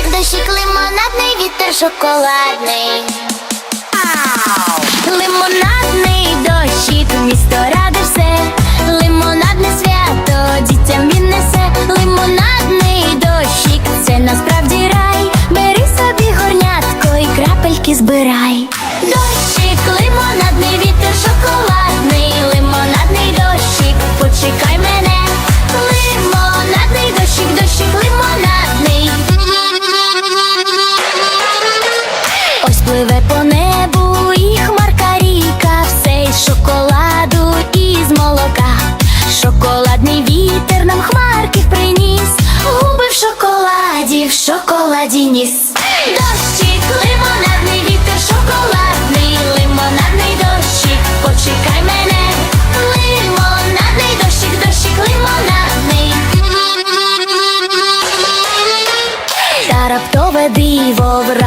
Дощик, дощик, лимонадний вітер шоколадний. Лимонадний дощик, місто ради все, лимонадне свято, дітям він несе, лимонадний дощик, це насправді рай. Бери собі горнятко і крапельки збирай. Пливе по небу і хмарка ріка, все із шоколаду і з молока. Шоколадний вітер нам хмарки приніс, губи в шоколаді, в шоколаді ніс. Дощик, лимонадний вітер, шоколадний, лимонадний дощик, почекай мене. Лимонадний дощик, дощик, лимонадний. Та раптове диво вра.